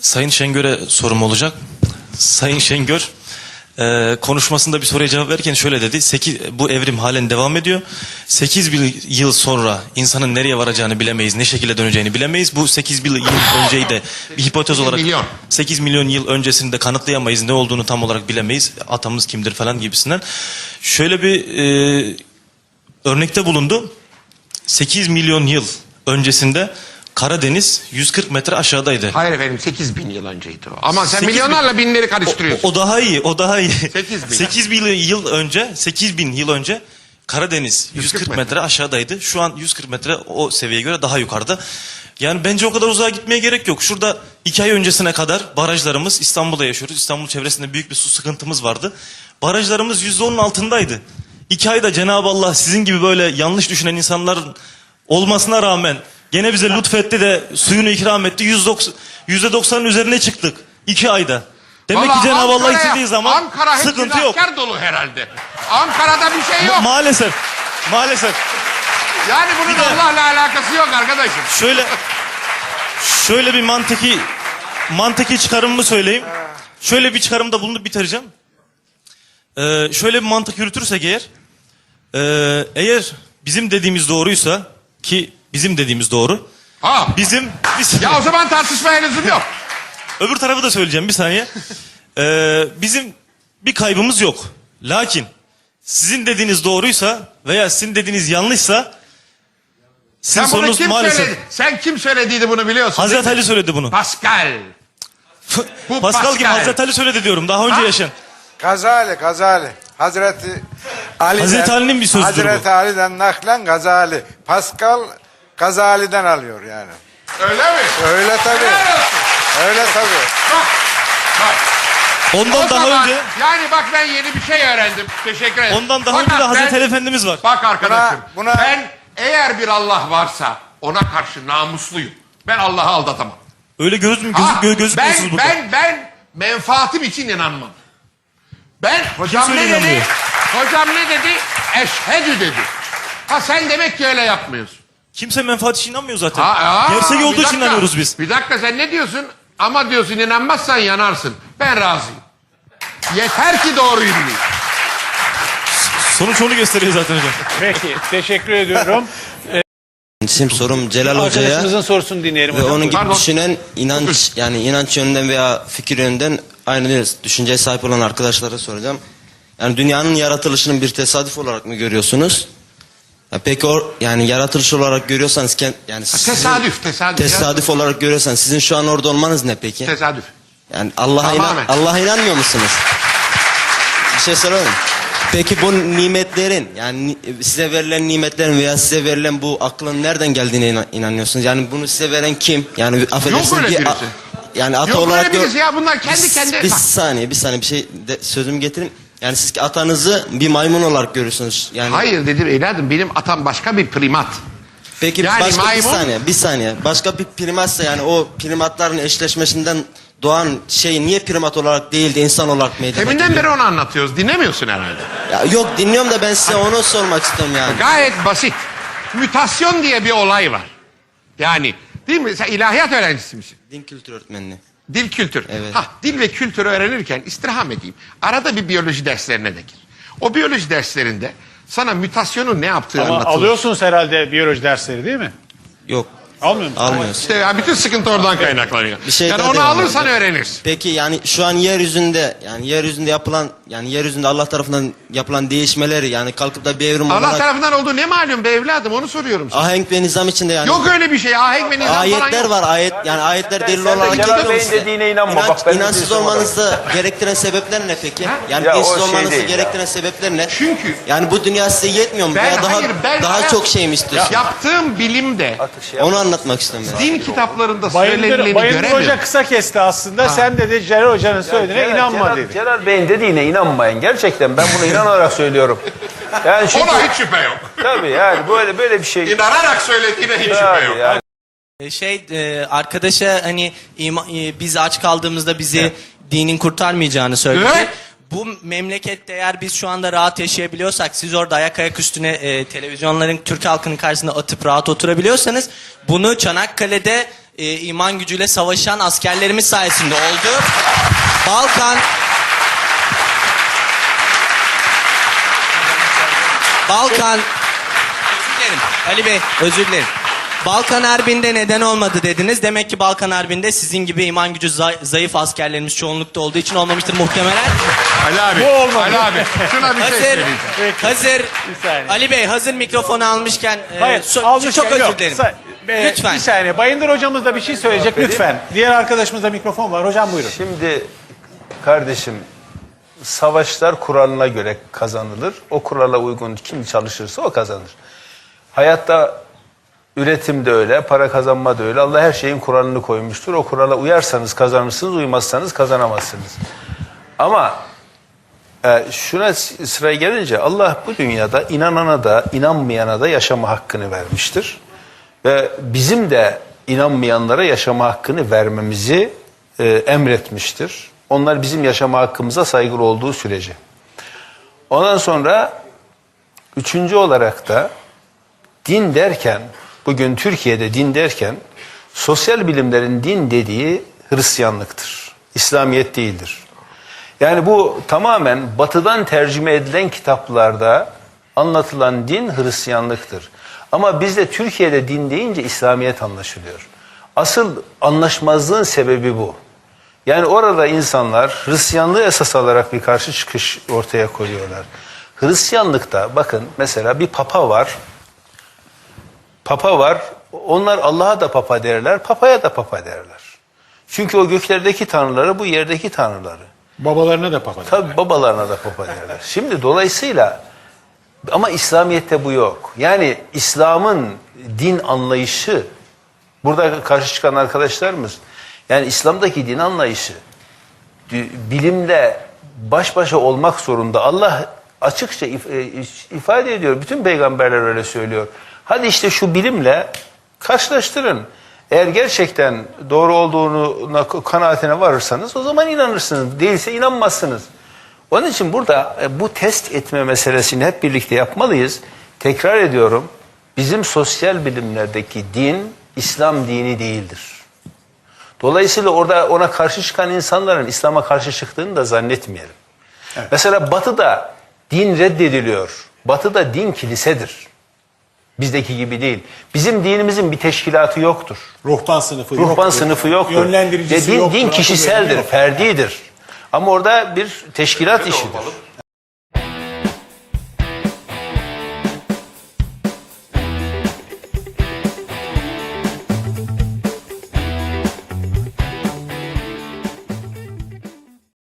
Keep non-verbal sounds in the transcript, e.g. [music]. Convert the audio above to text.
Sayın Şengör'e sorum olacak. Sayın Şengör e, konuşmasında bir soruya cevap verirken şöyle dedi. 8, bu evrim halen devam ediyor. 8 bin yıl sonra insanın nereye varacağını bilemeyiz. Ne şekilde döneceğini bilemeyiz. Bu 8 bin yıl önceyi de bir hipotez olarak milyon. 8 milyon yıl öncesini de kanıtlayamayız. Ne olduğunu tam olarak bilemeyiz. Atamız kimdir falan gibisinden. Şöyle bir e, örnekte bulundu. 8 milyon yıl öncesinde Karadeniz 140 metre aşağıdaydı. Hayır efendim 8 bin yıl önceydi o. Ama sen 8 bin- milyonlarla binleri O, karıştırıyorsun. o daha iyi, o daha iyi. 8 bin. [laughs] 8 bin yıl önce, 8 bin yıl önce Karadeniz 140 metre. metre aşağıdaydı. Şu an 140 metre o seviyeye göre daha yukarıda. Yani bence o kadar uzağa gitmeye gerek yok. Şurada iki ay öncesine kadar barajlarımız İstanbul'da yaşıyoruz. İstanbul çevresinde büyük bir su sıkıntımız vardı. Barajlarımız %10'un altındaydı. İki ayda Cenab-ı Allah sizin gibi böyle yanlış düşünen insanların olmasına rağmen gene bize lütfetti de suyunu ikram etti. %90 %90'ın üzerine çıktık. iki ayda. Demek Vallahi ki Cenab-ı Allah Ankara'ya- istediği zaman Ankara hep sıkıntı yok. günahkar dolu herhalde. Ankara'da bir şey yok. Maalesef. Maalesef. Yani bunun Bir de- Allah'la alakası yok arkadaşım. Şöyle şöyle bir mantıki mantıki çıkarımımı söyleyeyim. Şöyle bir çıkarımda bulunup bitireceğim. Ee, şöyle bir mantık yürütürsek eğer ee, eğer bizim dediğimiz doğruysa ki bizim dediğimiz doğru. Ha. Bizim biz, Ya o zaman tartışmaya lüzum yok. öbür tarafı da söyleyeceğim bir saniye. Ee, bizim bir kaybımız yok. Lakin sizin dediğiniz doğruysa veya sizin dediğiniz yanlışsa sizin Sen bunu sorunuz kim maalesef. söyledi? Sen kim söylediydi bunu biliyorsun. Hazreti değil mi? Ali söyledi bunu. Pascal. bu Pascal, kim? Pascal. Hazreti Ali söyledi diyorum. Daha önce Ha? yaşayan. Gazali, Gazali. Hazreti Ali'den, Hazreti Ali'nin bir sözüdür Hazreti bu. Ali'den naklen Gazali. Pascal Gazali'den alıyor yani. Öyle mi? Öyle tabii. Helal olsun. Öyle tabii. Bak. Bak. Ondan O daha zaman- önce Yani bak ben yeni bir şey öğrendim. Teşekkür ederim. ondan daha Fakat önce de Hazreti ben- Efendimiz var. Bak arkadaşım. Buna- buna- Ben eğer bir Allah varsa ona karşı namusluyum. Ben Allah'ı aldatamam. Öyle göz, göz, Ha, göz, gözükmüyorsunuz ben, burada. ben, ben menfaatim için inanmam. Ben hocam ne dedi? inanmıyor? Hocam ne dedi? Eşhedü dedi. Ha sen demek ki öyle yapmıyorsun. Kimse menfaat için inanmıyor zaten. Ha, aa, Gerçek bir olduğu için dakika. inanıyoruz biz. Bir dakika sen ne diyorsun? Ama diyorsun inanmazsan yanarsın. Ben razıyım. Yeter ki doğruyu bileyim. Sonuç onu gösteriyor zaten hocam. Peki teşekkür ediyorum. [laughs] Şimdi sorum Celal Hoca'ya Arkadaşımızın sorusunu dinleyelim ve hocam. onun gibi Pardon. düşünen inanç yani inanç yönünden veya fikir yönünden aynı düşünceye sahip olan arkadaşlara soracağım. Yani dünyanın yaratılışının bir tesadüf olarak mı görüyorsunuz? Ya peki o yani yaratılış olarak görüyorsanız kend- yani sizin- Tesadüf, tesadüf. tesadüf olarak görüyorsanız sizin şu an orada olmanız ne peki? Tesadüf. Yani Allah'a inan Tamamen. Allah'a inanmıyor musunuz? Bir şey soralım. Peki bu nimetlerin yani ni- size verilen nimetlerin veya size verilen bu aklın nereden geldiğine inan- inanıyorsunuz? Yani bunu size veren kim? Yani affedersiniz öyle bir birisi. a- yani ata Yok olarak öyle gör- birisi ya bunlar kendi bir, kendi... bir Bak, saniye bir saniye bir şey de, sözümü getirin. Yani siz atanızı bir maymun olarak görüyorsunuz. Yani Hayır dedim evladım benim atam başka bir primat. Peki Yani başka maymun- bir saniye, bir saniye. Başka bir primatsa yani o primatların eşleşmesinden doğan şey niye primat olarak değil de insan olarak meydana Deminden beri onu anlatıyoruz. Dinlemiyorsun herhalde. Ya yok dinliyorum da ben size onu sormak istiyorum yani. Gayet basit. Mütasyon diye bir olay var. Yani değil mi? Sen ilahiyat öğrencisi misin? Din kültür öğretmenliği. Dil kültür. Evet. Ha, dil ve kültürü öğrenirken istirham edeyim. Arada bir biyoloji derslerine de gir. O biyoloji derslerinde sana mütasyonun ne yaptığı Ama anlatılır. alıyorsunuz herhalde biyoloji dersleri değil mi? Yok Almıyor musunuz? almıyoruz. İşte ya bütün sıkıntı oradan kaynaklanıyor. Bir şey yani daha onu devam alırsan edeceğim. öğrenirsin. Peki yani şu an yeryüzünde yani yeryüzünde yapılan yani yeryüzünde Allah tarafından yapılan değişmeleri yani kalkıp da bir evrim Allah olarak tarafından olduğu ne malum be evladım onu soruyorum sana. ahenk ve nizam içinde yani Yok öyle bir şey. Ahenk ve nizam falan ayetler yok. var ayet yani ayetler delil olarak geliyor mu Bey'in size? dediğine inanma. İnanç, Bak ben de inançsız diyorsun olmanızı gerektiren sebepler ne peki? Yani Ya dinsiz şey olmanızı ya. gerektiren sebepler ne? Çünkü- yani bu dünya size yetmiyor mu? Ben, Veya daha hayır, ben daha hayat- çok şey mi istiyorsunuz? Yaptığım bilimde Onu anlatmak istiyorum ben. din kitaplarında Bayındır, söylenileni Bayındır göremiyorum. Hoca kısa kesti aslında. Sen dedi Celal Hoca'nın söylediğine Celal- inanma Celal, dedi. Celal Bey'in dediğine inanmayın. Gerçekten ben bunu inanarak söylüyorum. Yani çünkü Ona hiç şüphe yok. tabii yani böyle böyle bir şey. İnanarak söylediğine hiç şüphe yok. yani. E, Şey e, arkadaşa hani ima- e, biz aç kaldığımızda bizi dinin kurtarmayacağını söyledi. Evet. Bu memlekette eğer biz şu anda rahat yaşayabiliyorsak siz orada ayak ayak üstüne e, televizyonların Türk halkının karşısında atıp rahat oturabiliyorsanız bunu Çanakkale'de e, iman gücüyle savaşan askerlerimiz sayesinde oldu. Balkan Balkan Özür dilerim. Ali Bey özür dilerim. Balkan Harbi'nde neden olmadı dediniz. Demek ki Balkan Harbi'nde sizin gibi iman gücü zay- zayıf askerlerimiz çoğunlukta olduğu için olmamıştır muhtemelen. Ali abi. Bu olmadı. Ali abi. Şuna bir şey Hazır, söyleyeceğim. hazır. Bir saniye. Ali Bey hazır mikrofonu almışken e, Hayır, so- almışken çok özür yok. dilerim. Sa- e, Lütfen. Bir saniye. Bayındır hocamız da bir şey söyleyecek lütfen. Diğer arkadaşımızda mikrofon var. Hocam buyurun. Şimdi kardeşim savaşlar kuralına göre kazanılır. O kurala uygun kim çalışırsa o kazanır. Hayatta üretim de öyle, para kazanma da öyle. Allah her şeyin kuralını koymuştur. O kurala uyarsanız kazanırsınız, uymazsanız kazanamazsınız. Ama e, şuna sıraya gelince Allah bu dünyada inanana da inanmayana da yaşama hakkını vermiştir. Ve bizim de inanmayanlara yaşama hakkını vermemizi e, emretmiştir. Onlar bizim yaşama hakkımıza saygılı olduğu sürece. Ondan sonra üçüncü olarak da din derken, bugün Türkiye'de din derken sosyal bilimlerin din dediği Hristiyanlıktır. İslamiyet değildir. Yani bu tamamen batıdan tercüme edilen kitaplarda anlatılan din Hristiyanlıktır. Ama bizde Türkiye'de din deyince İslamiyet anlaşılıyor. Asıl anlaşmazlığın sebebi bu. Yani orada insanlar Hristiyanlığı esas alarak bir karşı çıkış ortaya koyuyorlar. Hristiyanlıkta bakın mesela bir papa var. Papa var. Onlar Allah'a da papa derler, papaya da papa derler. Çünkü o göklerdeki tanrıları bu yerdeki tanrıları. Babalarına da papa. Tabi babalarına da papa derler. [laughs] Şimdi dolayısıyla ama İslamiyet'te bu yok. Yani İslam'ın din anlayışı burada karşı çıkan arkadaşlarımız yani İslam'daki din anlayışı bilimle baş başa olmak zorunda. Allah açıkça e, ifade ediyor. Bütün peygamberler öyle söylüyor. Hadi işte şu bilimle karşılaştırın. Eğer gerçekten doğru olduğunu kanaatine varırsanız o zaman inanırsınız. Değilse inanmazsınız. Onun için burada e, bu test etme meselesini hep birlikte yapmalıyız. Tekrar ediyorum. Bizim sosyal bilimlerdeki din İslam dini değildir. Dolayısıyla orada ona karşı çıkan insanların İslam'a karşı çıktığını da zannetmeyelim. Mesela Batı'da din reddediliyor. Batı'da din kilisedir. Bizdeki gibi değil. Bizim dinimizin bir teşkilatı yoktur. Ruhban sınıfı Ruhban yoktur. sınıfı yoktur. Yönlendiricisi Ve din, yoktur. din kişiseldir, ferdidir. Ama orada bir teşkilat işidir.